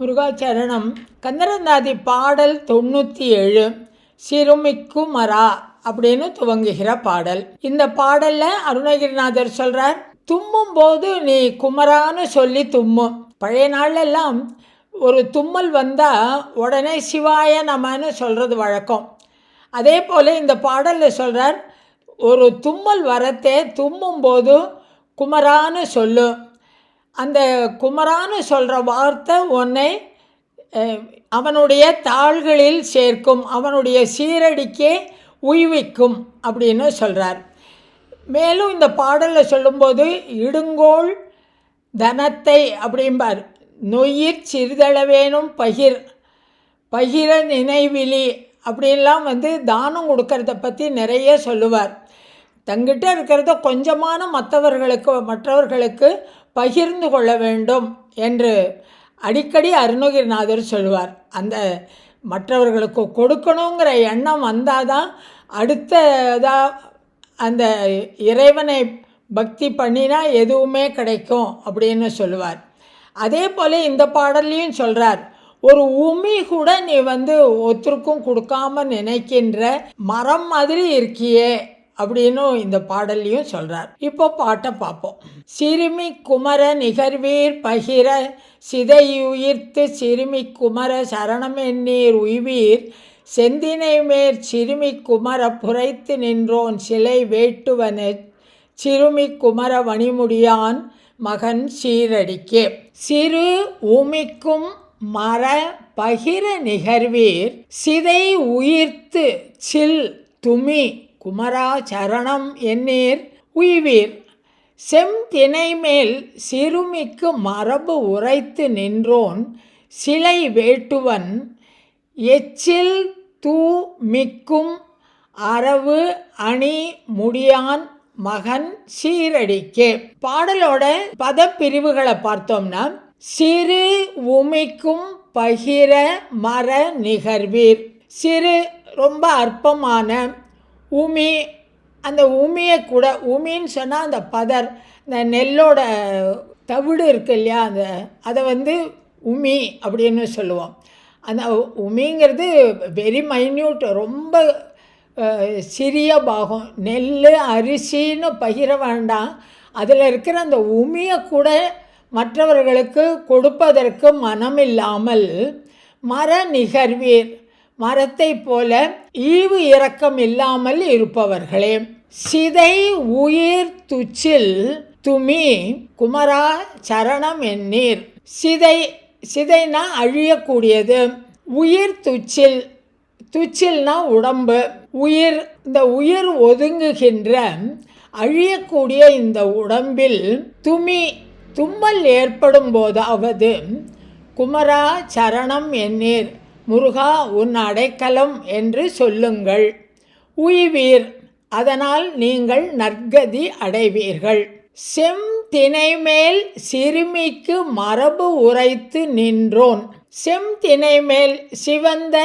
முருகாச்சரணம். கந்தரந்தாதி பாடல் தொண்ணூற்றி ஏழு சிறுமிக்குமரா அப்படின்னு துவங்குகிற பாடல். இந்த பாடலில் அருணகிரிநாதர் சொல்கிறார் தும்மும் போது நீ குமரான்னு சொல்லி தும்மும் பழைய நாள்லெல்லாம் ஒரு தும்மல் வந்தால் உடனே சிவாய நமன்னு சொல்கிறது வழக்கம். அதே போல் இந்த பாடலில் சொல்கிறார் ஒரு தும்மல் வரத்தே தும்மும் போது குமரான்னு சொல்லும் அந்த குமரான்னு சொல்கிற வார்த்தை உன்னை அவனுடைய தாள்களில் சேர்க்கும் அவனுடைய சீரடிக்கே உய்விக்கும் அப்படின்னு சொல்கிறார் மேலும் இந்த பாடலில் சொல்லும்போது இடுங்கோள் தனத்தை அப்படிம்பார். நொயிர் சிறிதளவேனும் பகிர் பகிர நினைவிலி அப்படின்லாம் வந்து தானம் கொடுக்கறத பற்றி நிறைய சொல்லுவார். தங்கிட்ட இருக்கிறத கொஞ்சமான மற்றவர்களுக்கு மற்றவர்களுக்கு பகிர்ந்து கொள்ள வேண்டும் என்று அடிக்கடி அருணகிரிநாதர் சொல்லுவார் அந்த மற்றவர்களுக்கு கொடுக்கணுங்கிற எண்ணம் வந்தால் தான் அடுத்ததாக அந்த இறைவனை பக்தி பண்ணினா எதுவுமே கிடைக்கும் அப்படின்னு சொல்லுவார் அதே போல் இந்த பாடல்லையும் சொல்கிறார் ஒரு உமி கூட நீ வந்து ஒருத்தருக்கும் கொடுக்காம நினைக்கின்ற மரம் மாதிரி இருக்கியே அப்படின்னு இந்த பாடல்லையும் சொல்கிறார் இப்போ பாட்டை பார்ப்போம். சிறுமி குமர நிகர்வீர் பகிர சிதையுயிர்த்து சிறுமி குமர சரணம் எண்ணீர் உய்வீர். செந்தினை மேற் சிறுமி குமர புரைத்து நின்றோன் சிலை வேட்டுவன சிறுமி குமர வணிமுடியான் மகன் சீரடிக்கே. சிறு உமிக்கும் மர பகிர நிகர்வீர். சிதை உயிர்த்து சில் துமி குமரா சரணம் எண்ணீர் உய்வீர். செம்தினை மேல் சிறுமிக்கு மரபு உரைத்து நின்றோன் சிலை வேட்டுவன். எச்சில் தூ மிக்கும் அரவு அணி முடியான் மகன் சீரடிக்கே. பாடலோட பதப்பிரிவுகளை பார்த்தோம்னா சிறு உமிக்கும் பகிர மர நிகர்வீர். சிறு ரொம்ப அற்பமான உமி அந்த உமியை கூட உமின்னு சொன்னால் அந்த பதர் இந்த நெல்லோட தவிடு இருக்கு இல்லையா அந்த அதை வந்து உமி அப்படின்னு சொல்லுவோம். அந்த உமிங்கிறது வெரி மைன்யூட் ரொம்ப சிறிய பாகம். நெல் அரிசின்னு பகிர வேண்டாம். அதில் இருக்கிற அந்த உமியை கூட மற்றவர்களுக்கு கொடுப்பதற்கு மனம் இல்லாமல் மர நிகர்வீர் மரத்தை போல ஈவு இரக்கம் இல்லாமல் இருப்பவர்களே. சிதை உயிர் துச்சில் துமி குமரா சரணம் எண்ணீர். சிதை சிதைனா அழியக்கூடியது. உயிர் துச்சில் துச்சில்னா உடம்பு. உயிர் இந்த உயிர் ஒதுங்குகின்ற அழியக்கூடிய இந்த உடம்பில் துமி தும்மல் ஏற்படும் போதாவது குமரா சரணம் எண்ணீர். முருகா உன் அடைக்கலம் என்று சொல்லுங்கள். உய்வீர் அதனால் நீங்கள் நற்கதி அடைவீர்கள். செம் திணைமேல் சிறுமிக்கு மரபு உரைத்து நின்றோன். செம் திணைமேல் சிவந்த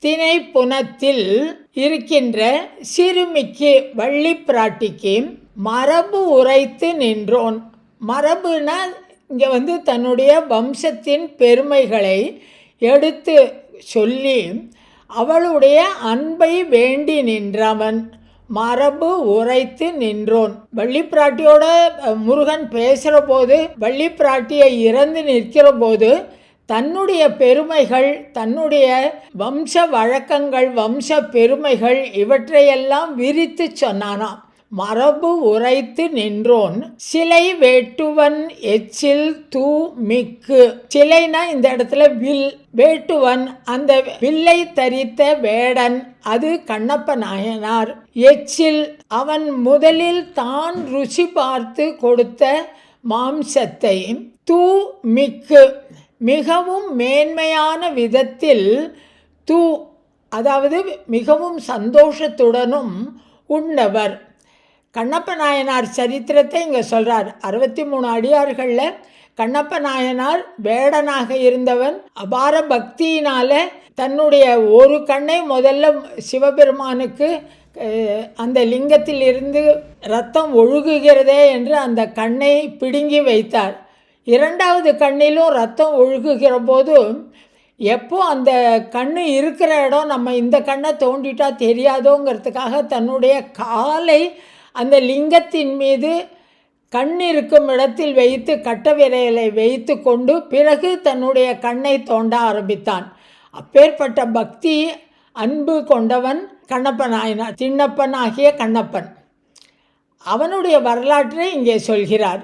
திணைப்புணத்தில் புனத்தில் இருக்கின்ற சிறுமிக்கு வள்ளி பிராட்டிக்கு மரபு உரைத்து நின்றோன். மரபுனா இங்கே வந்து தன்னுடைய வம்சத்தின் பெருமைகளை எடுத்து சொல்லி அவளுடைய அன்பை வேண்டி நின்றவன். மரபு உரைத்து நின்றோன். வள்ளிப்பிராட்டியோட முருகன் பேசுகிற போது வள்ளிப்பிராட்டியை இறந்து நிற்கிற போது தன்னுடைய பெருமைகள் தன்னுடைய வம்ச வழக்கங்கள் வம்ச பெருமைகள் இவற்றையெல்லாம் விரித்து சொன்னானாம். மரபு உரைத்து நின்றோன் சிலை வேட்டுவன் எச்சில் தூ மிக்கு. சிலைனா இந்த இடத்துல வில் வேட்டுவன் அந்த வில்லை தரித்த வேடன் அது கண்ணப்ப நாயனார். எச்சில் அவன் முதலில் தான் ருசி பார்த்து கொடுத்த மாம்சத்தை தூ மிக்கு. மிகவும் மேன்மையான விதத்தில் தூ அதாவது மிகவும் சந்தோஷத்துடனும் உண்டவர் கண்ணப்ப நாயனார் சரித்திரத்தை இங்கே சொல்கிறார் அறுபத்தி மூணு அடியார்களில் கண்ணப்ப நாயனார் வேடனாக இருந்தவன் அபார பக்தியினால் தன்னுடைய ஒரு கண்ணை முதல்ல சிவபெருமானுக்கு அந்த லிங்கத்தில் இருந்து ரத்தம் ஒழுகுகிறதே என்று அந்த கண்ணை பிடுங்கி வைத்தார். இரண்டாவது கண்ணிலும் ரத்தம் ஒழுகுகிற போது எப்போ அந்த கண் இருக்கிற இடம் நம்ம இந்த கண்ணை தோண்டிட்டா தெரியாதோங்கிறதுக்காக தன்னுடைய காலை அந்த லிங்கத்தின் மீது கண் இருக்கும் இடத்தில் வைத்து கட்ட விரையலை வைத்து கொண்டு பிறகு தன்னுடைய கண்ணை தோண்ட ஆரம்பித்தான். அப்பேற்பட்ட பக்தி அன்பு கொண்டவன் கண்ணப்பன் ஆயினா திண்ணப்பன் ஆகிய கண்ணப்பன். அவனுடைய வரலாற்றை இங்கே சொல்கிறார்.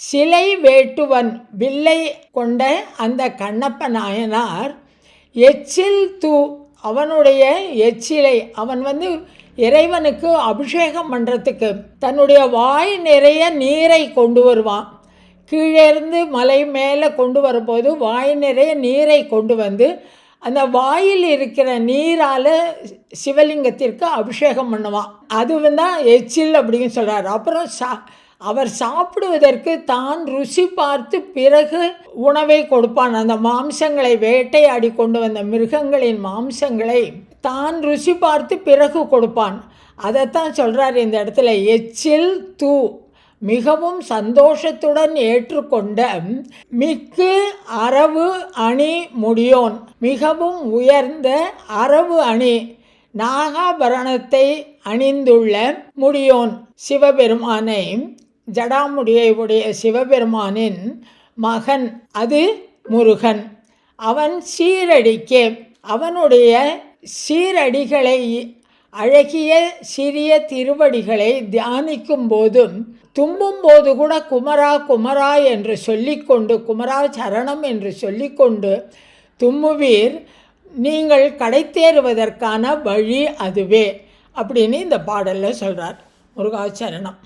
சிலை வேட்டுவன் வில்லை கொண்ட அந்த கண்ணப்ப நாயனார் எச்சில் தூ அவனுடைய எச்சிலை அவன் வந்து இறைவனுக்கு அபிஷேகம் பண்ணுறதுக்கு தன்னுடைய வாய் நிறைய நீரை கொண்டு வருவான். கீழே இருந்து மலை மேலே கொண்டு வரும்போது வாய் நிறைய நீரை கொண்டு வந்து அந்த வாயில் இருக்கிற நீரால் சிவலிங்கத்திற்கு அபிஷேகம் பண்ணுவான். அது தான் எச்சில் அப்படின்னு சொல்கிறார் அப்புறம் சா அவர் சாப்பிடுவதற்கு தான் ருசி பார்த்து பிறகு உணவை கொடுப்பான். அந்த மாம்சங்களை வேட்டையாடி கொண்டு வந்த மிருகங்களின் மாம்சங்களை தான் ருசி பார்த்து பிறகு கொடுப்பான். அதைத்தான் சொல்கிறார் இந்த இடத்துல எச்சில் தூ மிகவும் சந்தோஷத்துடன் ஏற்றுக்கொண்ட மிக்கு அரவு அணி முடியோன் மிகவும் உயர்ந்த அரவு அணி நாகாபரணத்தை அணிந்துள்ள முடியோன் சிவபெருமானை. ஜடாமுடியை உடைய சிவபெருமானின் மகன் அது முருகன். அவன் சீரடிக்கே அவனுடைய சீரடிகளை அழகிய சிறிய திருவடிகளை தியானிக்கும் போதும் தும்பும் போது கூட குமரா குமரா என்று சொல்லிக்கொண்டு குமரா சரணம் என்று சொல்லிக்கொண்டு தும்முவீர் நீங்கள் கடைத்தேறுவதற்கான வழி அதுவே அப்படின்னு இந்த பாடலில் சொல்கிறார் முருகாச்சரணம்